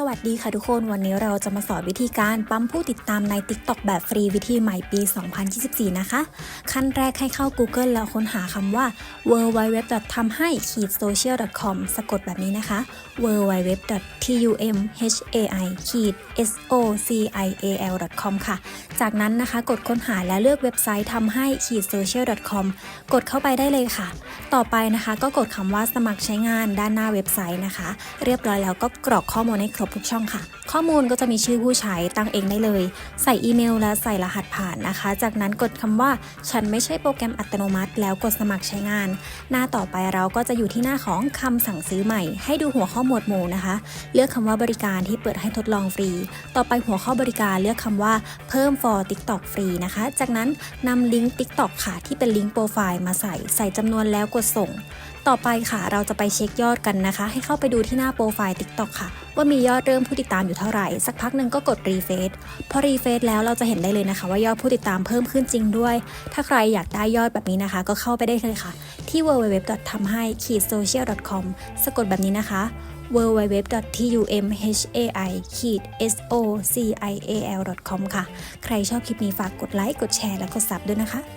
สวัสดีค่ะทุกคนวันนี้เราจะมาสอนวิธีการปั๊มผู้ติดตามใน TikTok แบบฟรีวิธีใหม่ปี 2024 นะคะ ขั้นแรกให้เข้า Google แล้วค้นหาคำว่า w w w ทำให้ social com สะกดแบบนี้นะคะ w w w t u m h a i s o c i a l com ค่ะ จากนั้นนะคะกดค้นหาและเลือกเว็บไซต์ทำให้ social com กดเข้าไปได้เลยค่ะ ต่อไปนะคะก็กดคำว่าสมัครใช้งานด้านหน้าเว็บไซต์นะคะ เรียบร้อยแล้วก็กรอกข้อมูลให้ครบทุกช่องค่ะ ข้อมูลก็จะมีชื่อผู้ใช้ตั้งเองได้เลย ใส่อีเมลและใส่รหัสผ่านนะคะ จากนั้นกดคำว่า ฉันไม่ใช่โปรแกรมอัตโนมัติ แล้วกดสมัครใช้งาน หน้าต่อไปเราก็จะอยู่ที่หน้าของคำสั่งซื้อใหม่ ให้ดูหัวข้อหมวดหมู่นะคะ เลือกคำว่าบริการที่เปิดให้ทดลองฟรี ต่อไปหัวข้อบริการเลือกคำว่าเพิ่ม for TikTok ฟรีนะคะ จากนั้นนำลิงก์ TikTok ค่ะที่เป็นลิงก์โปรไฟล์มาใส่ใส่จำนวนแล้วกดส่งต่อไปค่ะ เราจะไปเช็คยอดกันนะคะ ให้เข้าไปดูที่หน้าโปรไฟล์ TikTok ค่ะ ว่ามียอดเริ่มผู้ติดตามอยู่เท่าไหร่ สักพักหนึ่งก็กดรีเฟซพอรีเฟซแล้วเราจะเห็นได้เลยนะคะ ว่ายอดผู้ติดตามเพิ่มขึ้นจริงด้วย ถ้าใครอยากได้ยอดแบบนี้นะคะ ก็เข้าไปได้เลยค่ะ ที่ www. ทำให้ social com สะกดแบบนี้นะคะ www.tumhai-social.com ค่ะ ใครชอบคลิปนี้ฝากกดไลค์ กดแชร์ และกดซับด้วยนะคะ